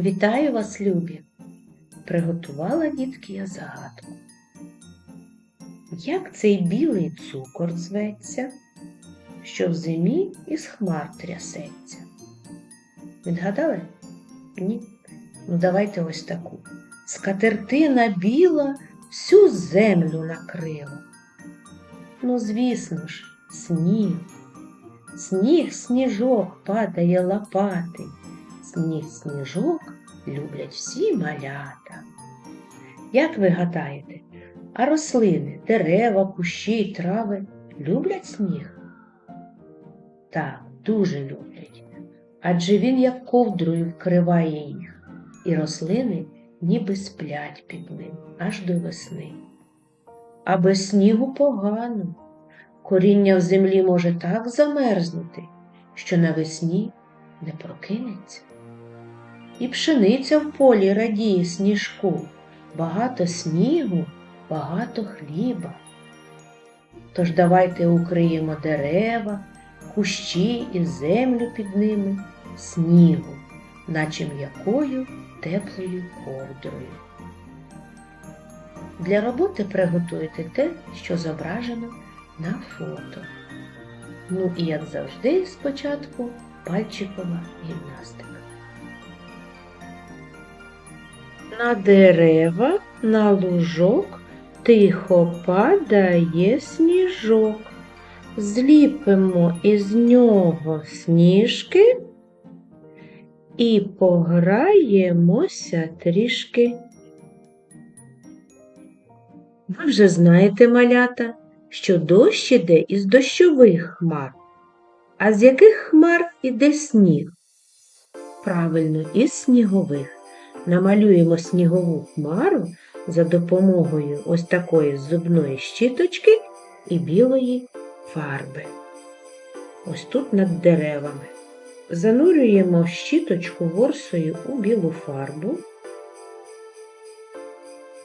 Вітаю вас, любі! Приготувала дітки я загадку. Як цей білий цукор зветься, що в зимі із хмар трясеться? Відгадали? Ні? Ну давайте ось таку. Скатертина біла всю землю накрила. Ну, звісно ж, сніг. Сніг, сніжок падає лопати. Сніг, сніжок люблять всі малята. Як ви гадаєте, а рослини, дерева, кущі, трави люблять сніг? Так, дуже люблять. Адже він як ковдрою вкриває їх, і рослини ніби сплять під ним аж до весни. А без снігу погано. Коріння в землі може так замерзнути, що навесні не прокинеться. І пшениця в полі радіє сніжку, багато снігу, багато хліба. Тож давайте укриємо дерева, кущі і землю під ними снігу, наче м'якою теплою ковдрою. Для роботи приготуйте те, що зображено на фото. Ну і як завжди, спочатку пальчикова гімнастика. На дерева, на лужок тихо падає сніжок. Зліпимо із нього сніжки і пограємося трішки. Ви вже знаєте, малята, що дощ іде із дощових хмар. А з яких хмар іде сніг? Правильно, із снігових. Намалюємо снігову хмару за допомогою ось такої зубної щіточки і білої фарби. Ось тут над деревами. Занурюємо щіточку ворсою у білу фарбу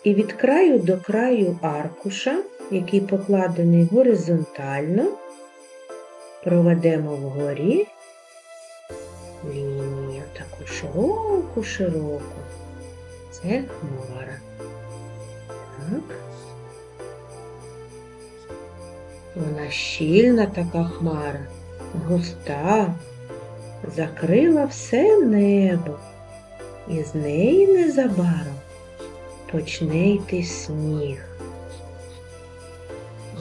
і від краю до краю аркуша, який покладений горизонтально, проведемо вгорі лінію таку широку, широку. Це хмара. Так. Вона щільна така хмара, густа, закрила все небо, і з неї незабаром почне йти сніг.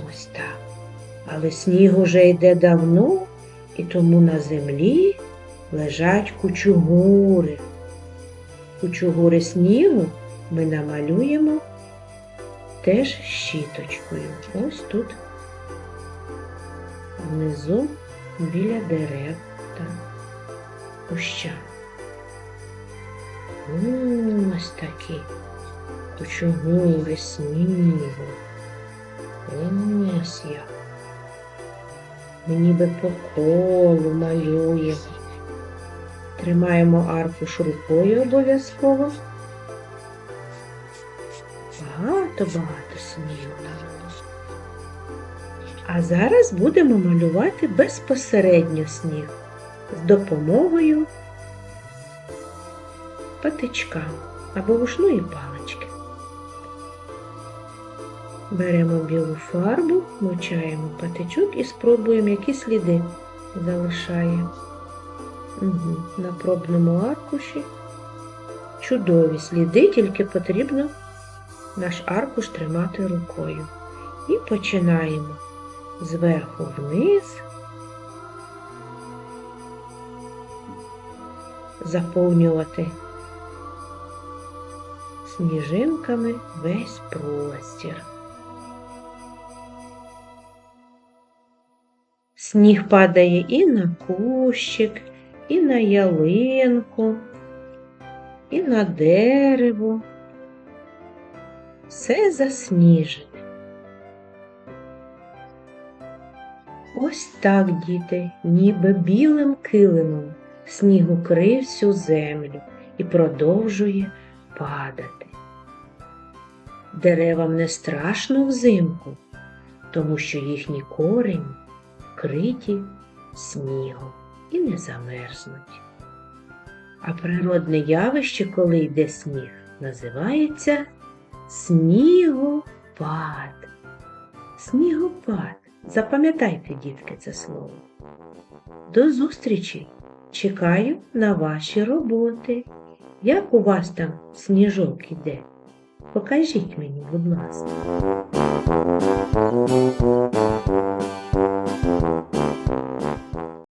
Ось так. Але сніг уже йде давно, і тому на землі лежать кучугури. Кучугури снігу ми намалюємо теж щіточкою. Ось тут внизу біля дерев та куща. Ось такі кучугури снігу. Ось як. Ми ніби по колу малюємо. Тримаємо аркуш рукою обов'язково. Багато-багато навело. А зараз будемо малювати безпосередньо сніг з допомогою патичка або вушної палички. Беремо білу фарбу, мочаємо патичок і спробуємо, які сліди залишає. Угу. На пробному аркуші. Чудові сліди, тільки потрібно наш аркуш тримати рукою. І починаємо зверху вниз, заповнювати сніжинками весь простір. Сніг падає і на кущик, і на ялинку, і на дерево. Все засніжене. Ось так, діти, ніби білим килимом сніг укрив всю землю і продовжує падати. Деревам не страшно взимку, тому що їхні корені вкриті снігом і не замерзнуть. А природне явище, коли йде сніг, називається снігопад. Снігопад. Запам'ятайте, дітки, це слово. До зустрічі! Чекаю на ваші роботи. Як у вас там сніжок іде? Покажіть мені, будь ласка.